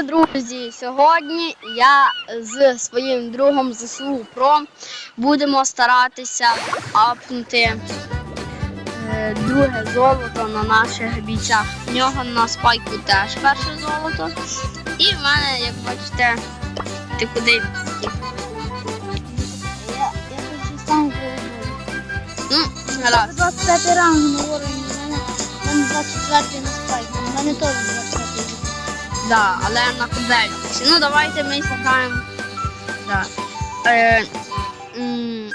Привіт, друзі! Сьогодні я з своїм другом ЗСУ Про будемо старатися апнути е, друге золото на наших бійцях. В нього на спайку теж перше золото. І в мене, як бачите, ти куди? Я, я хочу сам Ну, гаразд. 25 ранг на уровні, в мене 24 на спайку, в мене теж 25 Да, але на кубельці. Ну давайте ми зіграємо. Да. Е, м,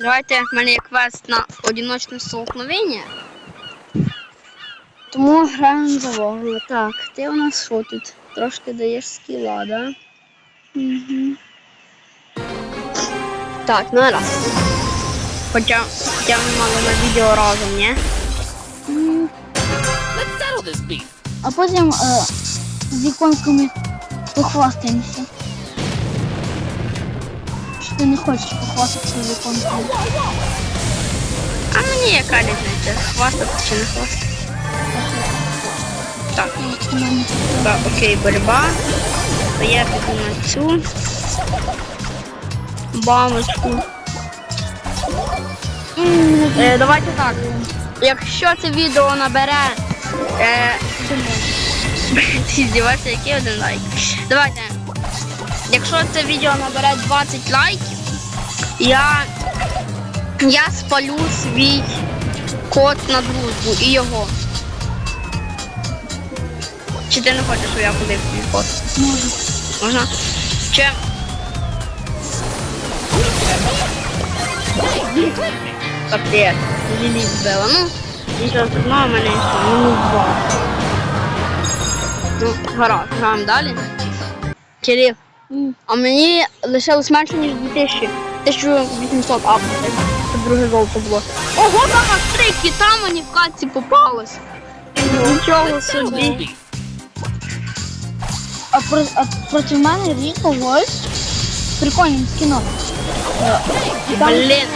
давайте в мене є квест на одиночне столкновення. Тому граємо за вогла. Так, ти у нас що тут? Трошки даєш скіла, да? Угу. Так, ну раз. Хоча, хоча ми мали на відео разом, ні? Let's settle this beef. А потім е, з іконками похвастаємося. Що ти не хочеш похвастатися з іконками? А мені яка різниця? Хвастати чи не хвастати? Так. Так, окей, боротьба. То я піду на цю баночку. Е, давайте так. Якщо це відео набере. Е, ти здіваєшся, який один лайк? Давайте. Якщо це відео набере 20 лайків, я, я спалю свій код на дружбу і його. Чи ти не хочеш, щоб я ходив твій код? Можу. Можна? Чи... Капець, Лілі збила. Ну, нічого страшного, в мене мінус два. Ну, гаразд, граємо далі. Кирил, а мені лишилось менше, ніж 2000. 1800 апнути, щоб друге золото було. Ого, там аж три кита мені в катці попалось. Нічого собі. А, про, а проти мене Ріко Вольс з прикольним скіном. Е, Блін.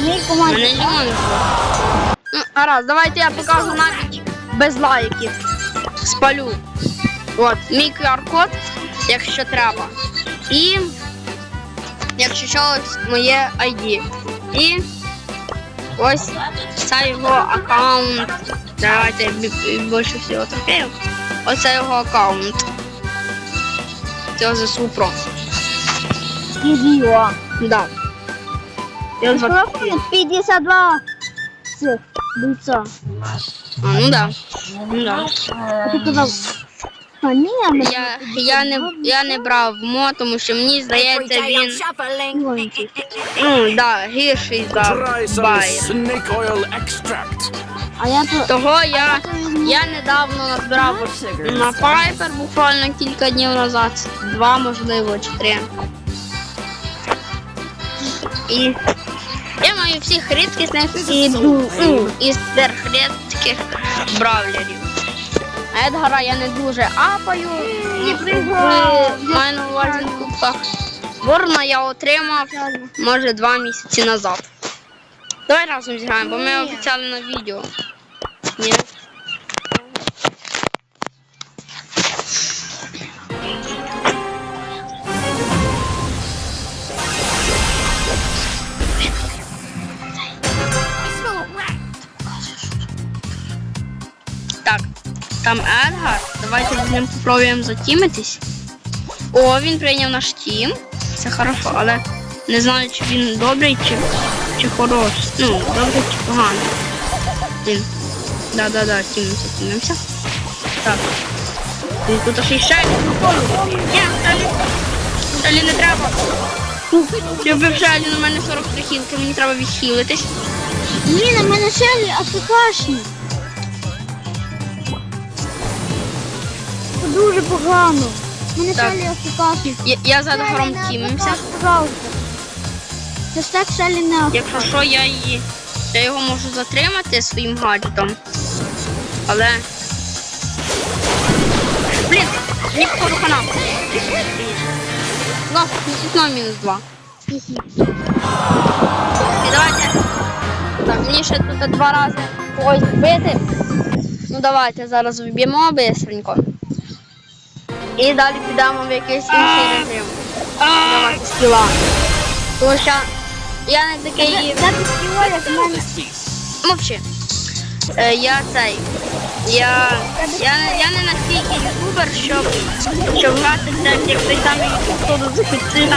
Моїй У команді мене лімон. Ну, гаразд, давайте я покажу навіть без лайків. Спалю. От, мій QR-код, якщо треба. І якщо щось, моє ID. І ось це його аккаунт. Давайте бі- більше всього трофеїв. Оце його аккаунт. Це ЗСУ Про. і Ріо. Да. Я 52 цих. А, ну да. Ну ти казав, ні, Я, я, не, я не брав мо, тому що мені здається, він маленькі. ну, да, гірший за Try some Байер. snake oil extract. А я то Того я, я недавно назбирав на Пайпер буквально кілька днів назад. Два, можливо, чи три. І я маю всіх рідкісних і, ну, і сверхрідких бравлерів. Едгара я не дуже апаю. І Маю на увазі кубках. Ворона я отримав, може, два місяці назад. Давай разом зіграємо, бо ми обіцяли на відео. Ні. Там Едгар. Давайте з ним спробуємо затімитись. О, він прийняв наш тім. Це хорошо, але не знаю, чи він добрий, чи, чи хороший. Ну, добрий чи поганий. Він. Да-да-да, тімимося, тімимося. Так. Він тут ще й шелі. Ні, шелі. Шелі не треба. Я вбив шелі, на мене 43 хілки, мені треба відхилитись. Ні, на мене шелі АФКшні. Дуже погано. Мене Так. шелі АФКшні. Я, я за Едгаром тімимся. Пожалуйста. Це ж так шелі не. Якщо що, я її. Я його можу затримати своїм гаджетом. Але. Блін, ніхто канал. Ну, ну, мінус два. І давайте. Так, мені ще тут два рази когось вбити. Ну давайте зараз вб'ємо бистренько. І далі підемо в якийсь інший режим. Давайте. Тому що я не такий. Ти як мене. Мовчи. Е, я цей. Я, я, я не настільки ютубер, щоб, щоб грати так, як той самий ютуб, тут захистив,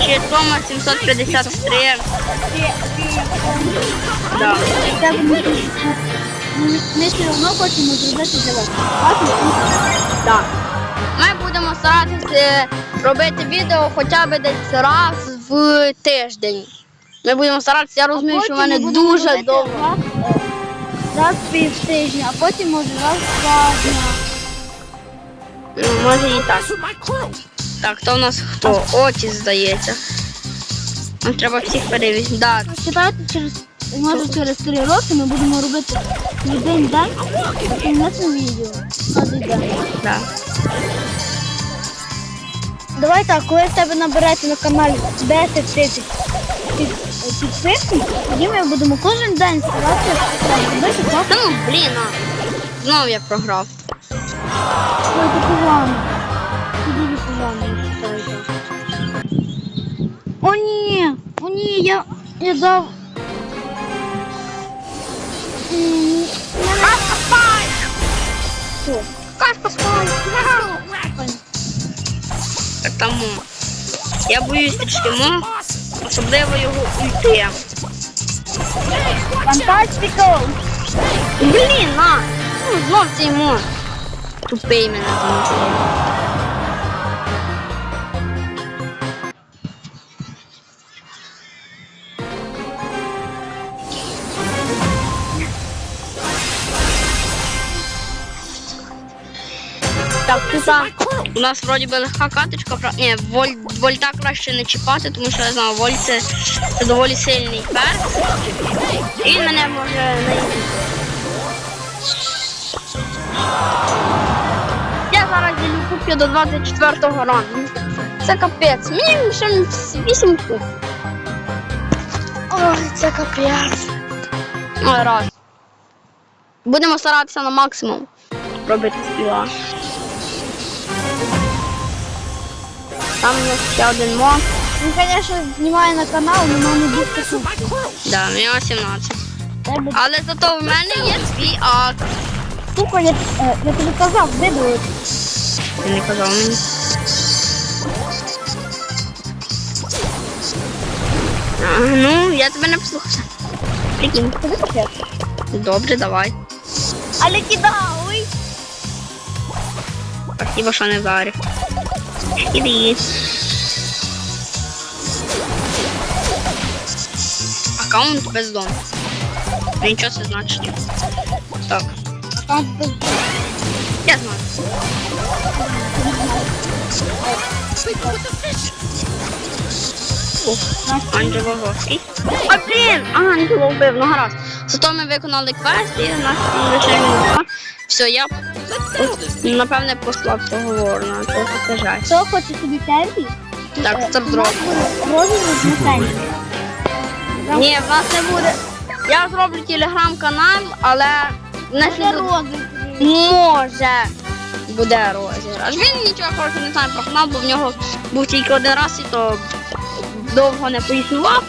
чи Тома 753. Да. Ми все одно хочемо зробити для вас. Так. Старатися робити відео хоча б десь раз в тиждень. Ми будемо старатися, я розумію, що в мене дуже довго. Раз, е, в пів тижня, а потім може раз два дня. Ну, може і так. Так, то в нас хто? Отіс, здається. Нам треба всіх перевірити. Да, Читайте через може через три роки ми будемо робити один день кінець відео. Один день. да. Давай так, коли в тебе набереться на каналі 10 тисяч підписників, тоді ми будемо кожен день робити класно. Та ну, блін, а. Знову я програв. Ой, це погано. Це дуже погано. О, ні! О, ні, я, я дав. Кашка спай! Кашка спай! Тому. Я боюсь трішки мо, особливо його уйти. Фантастико! Блін, на! Ну, знов цей мо. Тупий мене замучив. Так, тут у нас вроді би легка каточка, ні, воль, вольта краще не чіпати, тому що я знаю, вольт це, це доволі сильний перс. І мене може не. Я зараз ділю кубки до 24-го раунду. Це капець. Мені ще 8 куб. Ой, це капець. Ой, раз. Будемо старатися на максимум робити співа. Там у нас ще один мод. Він, звісно, знімає на канал, але нам не буде купити. Да, мені 18. Але зато в мене є свій ак. Сука, я, е, я тобі казав, видали. Ти не казав мені. А, ну, я тебе не послухався. Прикинь. Тобі капець. Добре, давай. Але кидай! Спасибо, що не вдарив. Іди. Аккаунт без дому. Нічого це значить. Так, Аккаунт без... я знаю. Анджело Госький. А блін! Анджело вбив, ну гаразд. Зато ми виконали квест і лише два. Все, я Напевне послав поговорю на це це жаль. Хто хоче собі темпі? Так, Е, стардроп. Розіграш на темпі. Ні, в нас не буде. Я зроблю телеграм-канал, але не Це розіграш. може буде розіграш. Він нічого хорошого не знає про канал, бо в нього був тільки один раз і то довго не поіснував.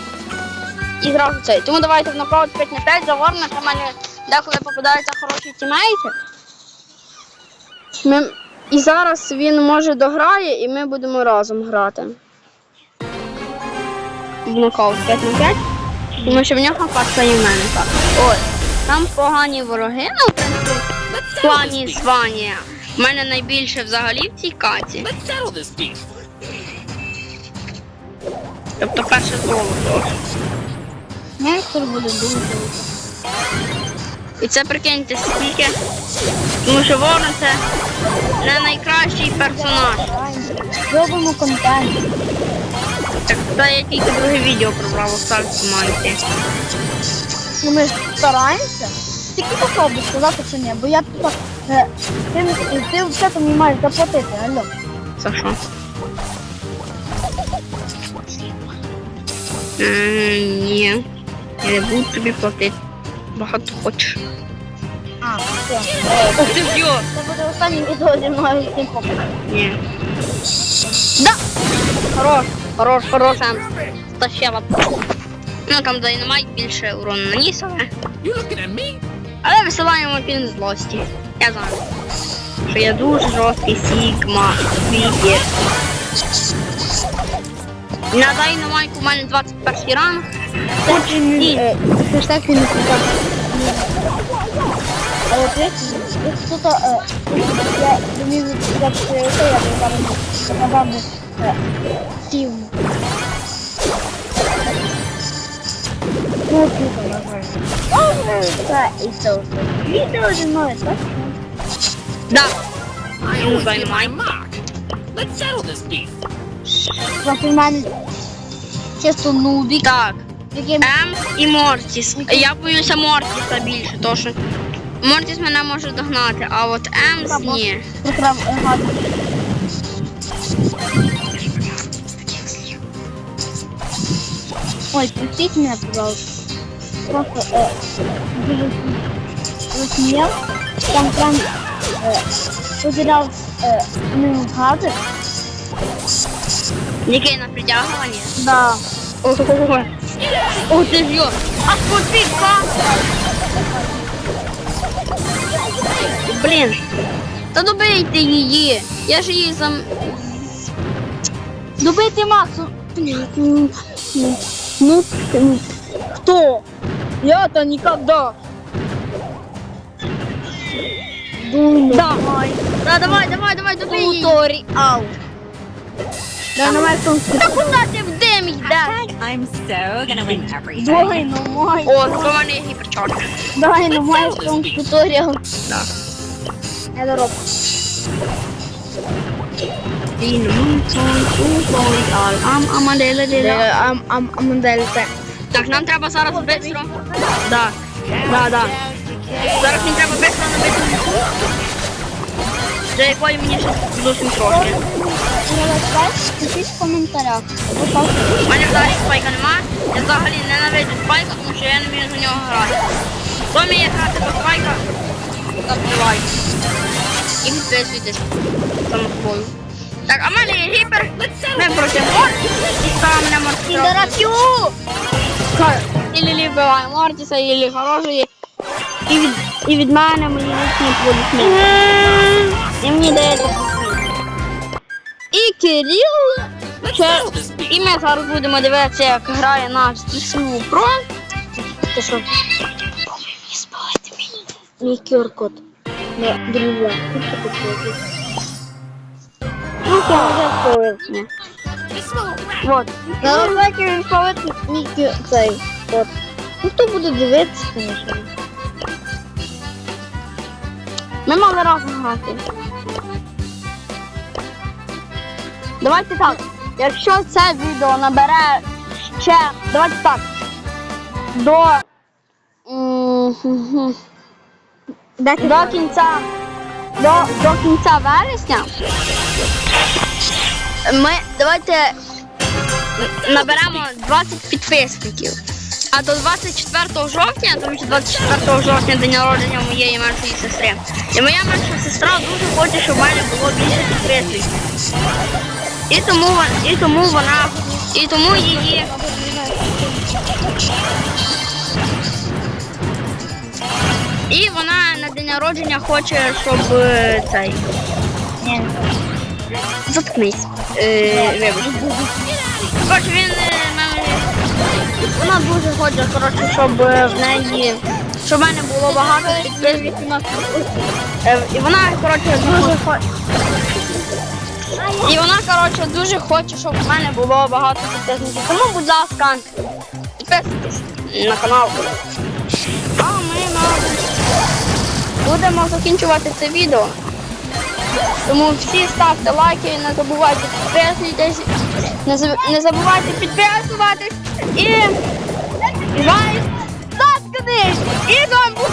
І зразу цей. Тому давайте в нокаут 5 на 5 заговоримо, що в мене деколи попадаються хороші тімейти. Ми... І зараз він може дограє, і ми будемо разом грати. Нокаут 5 на 5. Тому що в нього катка і в мене так. Ось. Там погані вороги, ну, в принципі, в плані звання. У мене найбільше взагалі в цій каті. Тобто перше золото. Нектор буде дуже великий. І це прикиньте скільки. Тому що ворон це не найкращий персонаж. Зробимо контент. Так це я тільки друге відео про Браво Старс команді. Ну, ми ж стараємося. Тільки попробуй сказати, що ні, бо я тут е, ти, ти все то мені маєш заплатити, алло. За що? Е, Ні. Я не буду тобі платити. Багато хочеш. А, А, все. Ух ти б'ю! Це буде останнє відео зі мною з цим попом. Ні. Да! Хорош, хорош, хорош, Ем. Стащила. Ну там динамайт більше урону наніс, але. Але висилаємо пін злості. Я знаю. Що я дуже жорсткий Сігма Вігер. На дайнамайку у мене 21 ранг. Отже, Ні. хештег він не сказав. А от як як хто-то, е, я думаю, як це я зараз сказав би сів. Ну, тут нормально. Це і це. Відео зі мною, так? I Да. always Use get my dynamite. mark. Let's settle this beef. Просто в мене чисто нубік, Так. який Емс і Мортіс. Я боюся Мортіса більше, тому що Мортіс мене може догнати, а от Емс ні. прикрав гадно. Ой, простите меня, пожалуйста. Просто э, дуже розсміяв. Там прям э, потеряв э, ну, гади. Який на притягування? Да. Ого. Ух ти ж йо. А сподпіка! Блін. Та добийте її. Я ж її зам... Добити Максу. Блин, ну, ну, ну, ну, кто? Я-то никогда. Думаю. Давай. Да, давай, давай, давай, добий її. Тому Та куди ти в дим йдеш? I'm so gonna win everything. Давай, ну май. О, мене гіперчорт. Давай, ну май в тому туторіал. Да. Я дорог. Він мунсон, туторіал, ам, амаделе, деля. Ам, ам, амандельте. Так, нам треба зараз бистро. Да. Да, да. Зараз мені треба бистро набити муку. Якої мені ще зовсім трошки. Пишіть в коментарях. У мене взагалі спайка нема. Я взагалі ненавиджу спайка, тому що я не вмію за нього грати. Хто вміє грати без спайка, так буває. І підписуйтесь само собою. Так, а в мене є гіпер. Ми проти Мортіса і там мене Мортіс. Підарасю! Ілі вбиває Мортіса, ілі хорошої. І від, і від мене мені не будуть І мені дається І Кирил. І ми зараз будемо дивитися, як грає наш ТСУ Про. Ти що? Мій QR-код. Не, друзья. Ну, я вже rat. Вот. Зараз давайте він спалить мій цей код. Ну хто буде дивитися, звісно. Ми мали разом грати. Давайте так. Якщо це відео набере ще. Давайте так. До. До кінця. До, до кінця вересня. Ми давайте наберемо 20 підписників. А до 24 жовтня, тому що 24 жовтня день народження моєї меншої сестри. І моя менша сестра дуже хоче, щоб в мене було більше підписників. І тому і тому вона, і тому її. І вона на день народження хоче, щоб е, цей. Ні. Заткнись. Е. Коротше, він е, вона дуже хоче, коротше, щоб е, в неї, щоб в мене було багато підписників. І вона, коротше, дуже хоче. І вона, коротше, дуже хоче, щоб в мене було багато підписників. Тому, будь ласка, підписуйтесь на канал. А ми на... будемо закінчувати це відео. Тому всі ставте лайки, не забувайте підписуйтесь, не, заб- не забувайте підписуватись і лайк, заткнись! І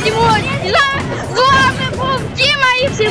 Тимур, і з вами був Діма і всім